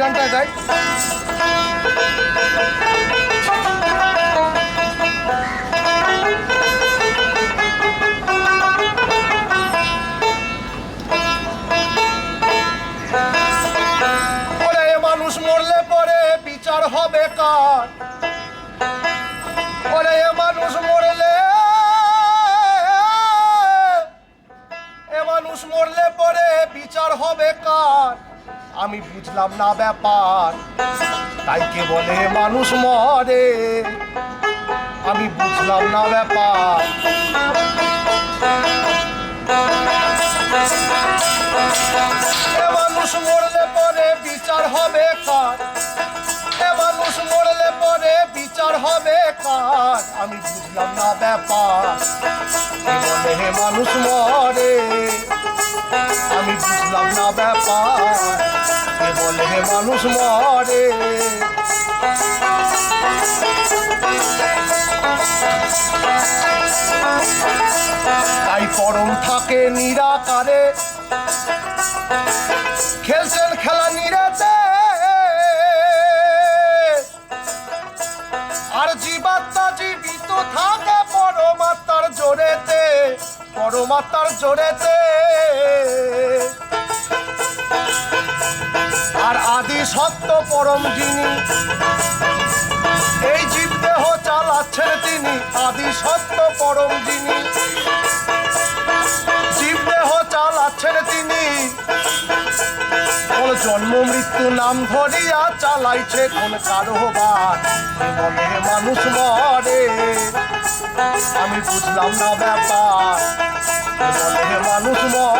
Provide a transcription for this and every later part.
গানটা মানুষ মরলে পরে বিচার ওরে মানুষ এ মানুষ পরে বিচার হবে কার? আমি বুঝলাম না ব্যাপার। তাই কে বলে মানুষ মরে? আমি বুঝলাম না ব্যাপার। মানুষ মরলে পরে বিচার হবে কার? মানুষ মরলে পরে বিচার হবে কার? আমি বুঝলাম না ব্যাপার। মানুষ মরে? আমি বুঝলাম না ব্যাপার। বলে মানুষ মরে। তাই পরম থাকে নিরাকারে। খেলছেন খেলা নিরেতে। আর জীবাত্মা জীবিত থাকে পরমাত্মার জোরেতে পরমাত্মার জোরেতে। আর আদি সত্য পরম যিনি, এই জীব দেহ চালাচ্ছেন তিনি। আদি সত্য পরম যিনি জীব দেহ চালাচ্ছেন তিনি। কোন জন্ম, মৃত্যু, নাম ধরিয়া চালাইছে কোন কারোবার বলে মানুষ মরে, আমি বুঝলাম না ব্যাপার। মানুষ মরে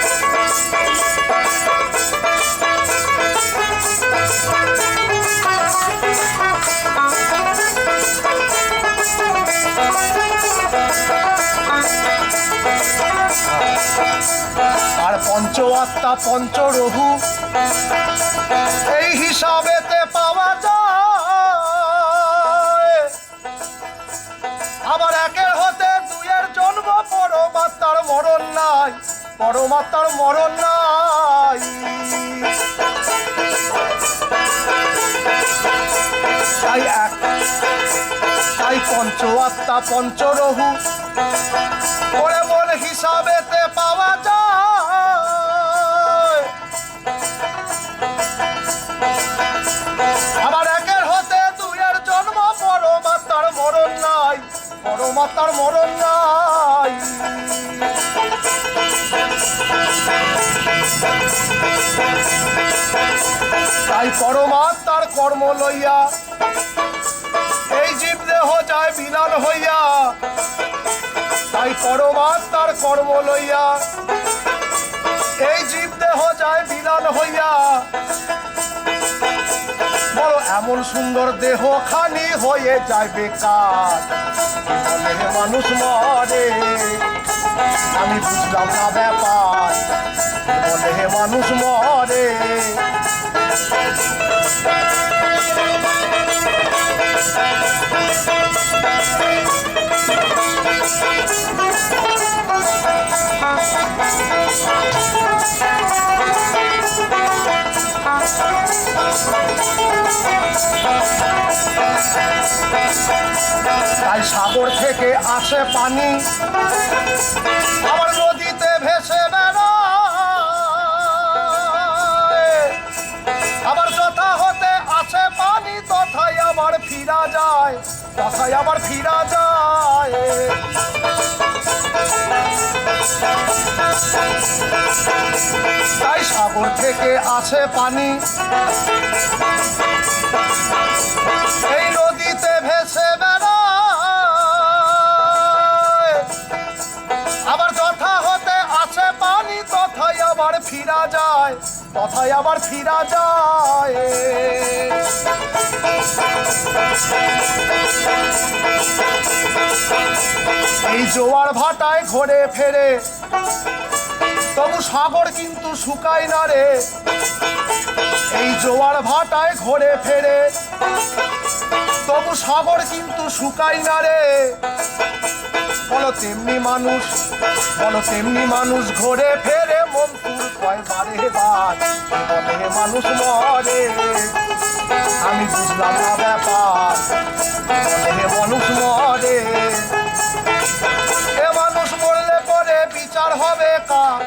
পঞ্চ পঞ্চরহু। এই হিসাবেতে পাওয়া যায়। আবার একের হতে দুইয়ের জন্ম পরমাত্মার মরণ নাই, পরমাত্মার মরণ নাই। তাই এক, তাই পঞ্চ পঞ্চরহু। ওরে মন হিসাবেতে পাওয়া যায়। আবার একের হতে দুইয়ের জন্ম, পরমাত্মার মরণ নাই, পরমাত্মার মরণ নাই। তাই পরমাত্মার কর্ম লইয়া, এই জীব দেহ যায় বিলাল হইয়া। তাই পরমাত্মার কর্ম লইয়া, এই জীব দেহ যায় বিলাল হইয়া। বড় এমন সুন্দর দেহ খানি হয়ে যায় বেকার। বলে মানুষ মরে? আমি বুঝলাম না ব্যাপার। বলে মানুষ মরে? তাই সাগর থেকে আসে পানি। আবার নদীতে ভেসে আবার হতে আসে পানি আবার ফিরা যায়, তথায় আবার ফিরা যায়। তাই সাগর থেকে আসে পানি। ফিরা যায় তথায় আবার ফিরা যায়। এই জোয়ার ভাটায় ঘোরে ফেরে, তবু সাগর কিন্তু শুকায় না রে। এই জোয়ার ভাটায় ঘোরে ফেরে, তবু সাগর কিন্তু শুকায় না রে। বলো তেমনি মানুষ, বলো তেমনি মানুষ ঘোরে ফেরে। কয় বারে বার বলে মানুষ মরে। আমি বুঝলাম না ব্যাপার বলে মানুষ মরে। এ মানুষ মরলে পরে বিচার হবে কার?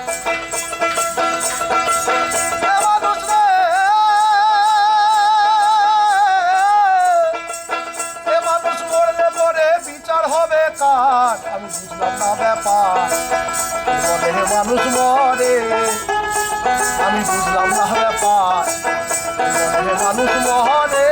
ব্যাপার বলে মানুষ মরে। বুঝলাম না হে মানুষ মরে